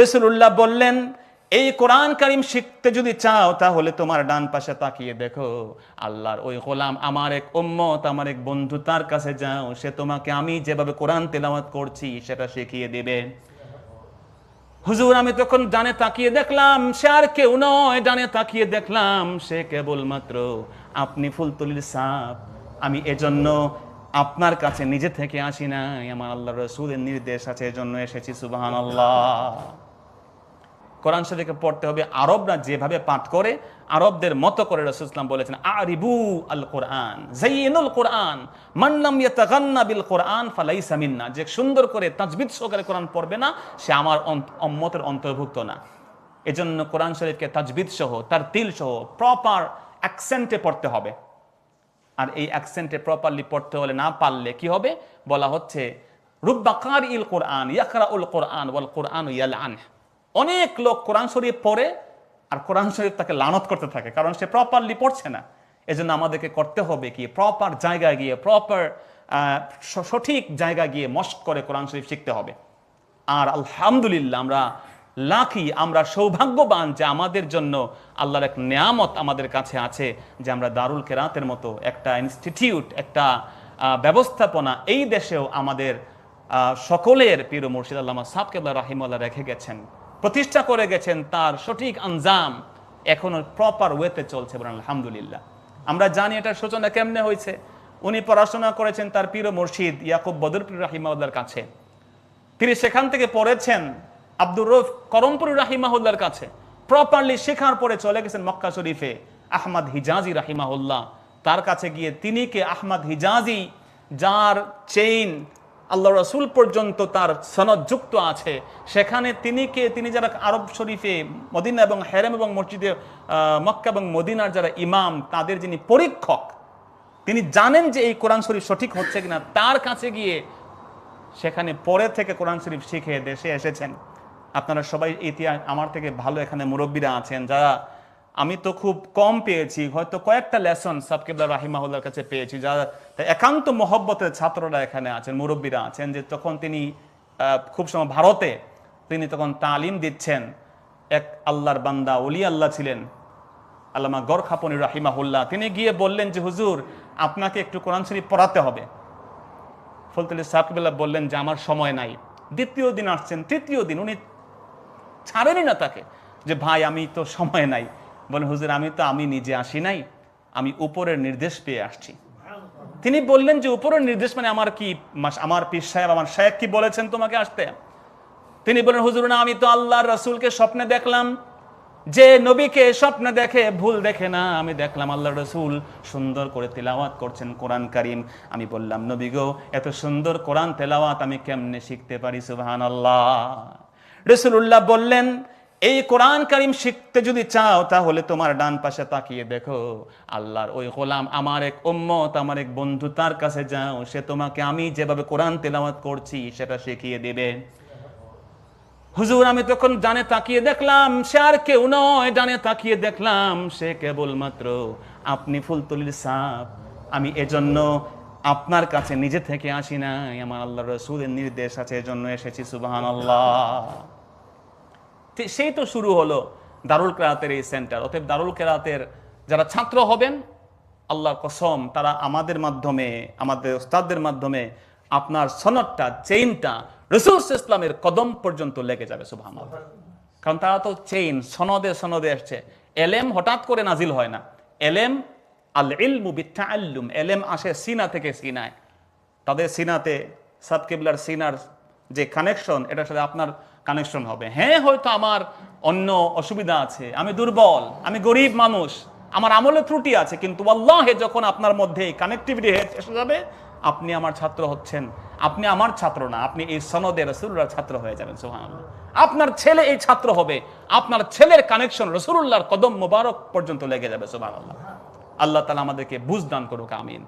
রসুল্লাহ বললেন, এই কোরআন কারিম শিখতে যদি চাও, তাহলে তোমার ডান পাশে তাকিয়ে দেখো, আল্লাহর ওই গোলাম আমার এক উম্মত, আমার এক বন্ধু তার কাছে যাও, সে তোমাকে আমি যেভাবে কোরআন তেলাওয়াত করছি, সেটা শিখিয়ে দেবে। হুজুর, আমি তখন ডানে তাকিয়ে দেখলাম, সে আর কেউ নয়, ডানে তাকিয়ে দেখলাম, সে কেবলমাত্র, আপনি ফুলতলির সাপ, আমি এজন্য আপনার কাছে নিজে থেকে আসি নাই, আমার আল্লাহ রসুলের নির্দেশ আছে, এজন্য এসেছি সুবাহান আল্লাহ কোরআন শরীফকে পড়তে হবে। আরবরা যেভাবে পাঠ করে, আরবদের মতো করে রসুল ইসলাম বলেছেন, আরিবু আল কোরআন জাইনুল কোরআন মান্নাম ইয়াতাগান্না বিল কোরআন ফালাইসা মিন্না। যে সুন্দর করে তাজবিদ সহকারে কোরআন পড়বে না, সে আমার অম্মতের অন্তর্ভুক্ত না। এজন্য কোরআন শরীফকে তাজবিদ সহ, তার তিল সহ প্রপার অ্যাকসেন্টে পড়তে হবে। আর এই অ্যাকসেন্টে প্রপারলি পড়তে হলে না পারলে কি হবে? বলা হচ্ছে রুব্বাকার ইল কোরআন ইয়াকরা উল কোরআন, ওয়াল কোরআন ইয়াল আন অনেক লোক কোরআন শরীফ পড়ে আর কোরআন শরীফ তাকে লানত করতে থাকে, কারণ সে প্রপারলি পড়ছে না। এজন্য আমাদেরকে করতে হবে কি প্রপার জায়গায় গিয়ে প্রপার সঠিক জায়গায় গিয়ে মস্ক করে কোরআন শরীফ শিখতে হবে। আর আলহামদুলিল্লাহ আমরা লাকি আমরা সৌভাগ্যবান যে আমাদের জন্য আল্লাহর এক নেয়ামত আমাদের কাছে আছে যে আমরা দারুল কেরাতের মতো একটা ইনস্টিটিউট একটা ব্যবস্থাপনা এই দেশেও আমাদের সকলের পীর মুর্শিদ আল্লামা সাবকেল্লা রাহিমাল্লাহ রেখে গেছেন। প্রতিষ্ঠা করে গেছেন তার সঠিক আঞ্জাম এখনও প্রপার ওয়েতে চলছে বলেন, আলহামদুলিল্লাহ। আমরা জানি এটার সূচনা কেমনে হয়েছে। উনি পড়াশোনা করেছেন তার পীর মুর্শিদ ইয়াকুব বদরপুর রাহিমাউল্লার কাছে। তিনি সেখান থেকে পড়েছেন আব্দুর রফ করমপুর রাহিমাহুল্লার কাছে। প্রপারলি শেখার পরে চলে গেছেন মক্কা শরীফে আহমদ হিজাজি রাহিমাহুল্লাহ। তার কাছে গিয়ে তিনি কে আহমদ হিজাজি, যার চেইন আল্লাহ রসুল পর্যন্ত তার সনদ যুক্ত আছে। সেখানে তিনি কে? তিনি যারা আরব শরীফে মদিনা এবং হেরেম এবং মসজিদে মক্কা এবং মদিনার যারা ইমাম, তাদের যিনি পরীক্ষক, তিনি জানেন যে এই কোরআন শরীফ সঠিক হচ্ছে কিনা, তার কাছে গিয়ে সেখানে পরে থেকে কোরআন শরীফ শিখে দেশে এসেছেন। আপনারা সবাই ইতিহাস, আমার থেকে ভালো এখানে মুরব্বীরা আছেন, যারা আমি তো খুব কম পেয়েছি, হয়তো কয়েকটা লেসন সাবকিবুল্লাহ রাহিমাহুল্লার কাছে পেয়েছি যারা একান্ত মহব্বতের ছাত্ররা এখানে আছেন, মুরব্বীরা আছেন, যে তখন তিনি খুব সময় ভারতে তিনি তখন তালিম দিচ্ছেন। এক আল্লাহর বান্দা অলি আল্লাহ ছিলেন, আল্লামা গরখাপনি রাহিমাহুল্লাহ। তিনি গিয়ে বললেন যে, হুজুর, আপনাকে একটু কোরআন শরীফ পড়াতে হবে। ফলতুল্লি সাহেবকেবেলা বললেন যে, আমার সময় নাই। দ্বিতীয় দিন আসছেন, তৃতীয় দিন উনি ছাড়েনি না তাকে, যে, ভাই, আমি তো সময় নাই। বলেন হুজুর, আমি তো, আমি নিজে আসি নাই, আমি উপরের নির্দেশ পেয়ে আসছি। তিনি বললেন যে, উপরের নির্দেশ মানে আমার কি আমার পীর সাহেব, আমার সাহেব কি বলেছেন তোমাকে আসতে? তিনি বলেন হুজুর, না, আমি তো আল্লাহ রসুলকে স্বপ্নে দেখলাম। যে নবীকে স্বপ্নে দেখে, ভুল দেখে না, আমি দেখলাম আল্লাহ রসুল সুন্দর করে তেলাওয়াত করছেন কোরআন কারিম। আমি বললাম, নবী গো, এত সুন্দর কোরআন তেলাওয়াত আমি কেমনে শিখতে পারি সুবহান আল্লাহ রসুল্লাহ বললেন এই কোরআন কারিম শিখতে যদি চাও, তাহলে তোমার ডান পাশে তাকিয়ে দেখো, আল্লাহর ওই গোলাম আমার এক উম্মত, আমার এক বন্ধু তার কাছে যাও, সে তোমাকে আমি যেভাবে কোরআন তেলাওয়াত করছি, সেটা শিখিয়ে দেবে। হুজুর, আমি তখন ডানে তাকিয়ে দেখলাম, সে আর কেউ নয়, ডানে তাকিয়ে দেখলাম, সে কেবলমাত্র, আপনি ফুলতলির সাপ, আমি এজন্য আপনার কাছে নিজে থেকে আসি নাই, আমার আল্লাহ রসুলের নির্দেশ আছে, এজন্য এসেছি সুবাহান আল্লাহ সেই তো শুরু হলো দারুল কেরাতের এই সেন্টার। অতএব দারুল কেরাতের যারা ছাত্র হবেন, আল্লাহর কসম, তারা আমাদের মাধ্যমে, আমাদের ওস্তাদদের মাধ্যমে আপনার সনদটা চেইনটা রসুল ইসলামের কদম পর্যন্ত লেগে যাবে সুবহান কারণ তারা তো চেইন সনদে সনদে আসছে। এলেম হঠাৎ করে নাজিল হয় না। এলেম আল ইলমু বিত্তাআল্লুম। এলেম আসে সিনা থেকে সিনায়। তাদের সিনাতে সাতকেবলার সিনার যে কানেকশন এটার সাথে আপনার কানেকশন হবে। হ্যাঁ হয়তো আমার অন্য অসুবিধা আছে, আমি দুর্বল, আমি গরিব মানুষ, আমার আমলে ত্রুটি আছে, কিন্তু আল্লাহে যখন আপনার মধ্যে কানেক্টিভিটি এসে যাবে, আপনি আমার ছাত্র হচ্ছেন। আপনি আমার ছাত্র না, আপনি এই সনদে রসুল্লাহর ছাত্র হয়ে যাবেন সোহান আপনার ছেলে এই ছাত্র হবে, আপনার ছেলের কানেকশন রসুল্লাহর কদম মোবারক পর্যন্ত লেগে যাবে সোহান আল্লাহ আল্লাহ তালা আমাদেরকে বুঝ দান করুক, আমিন।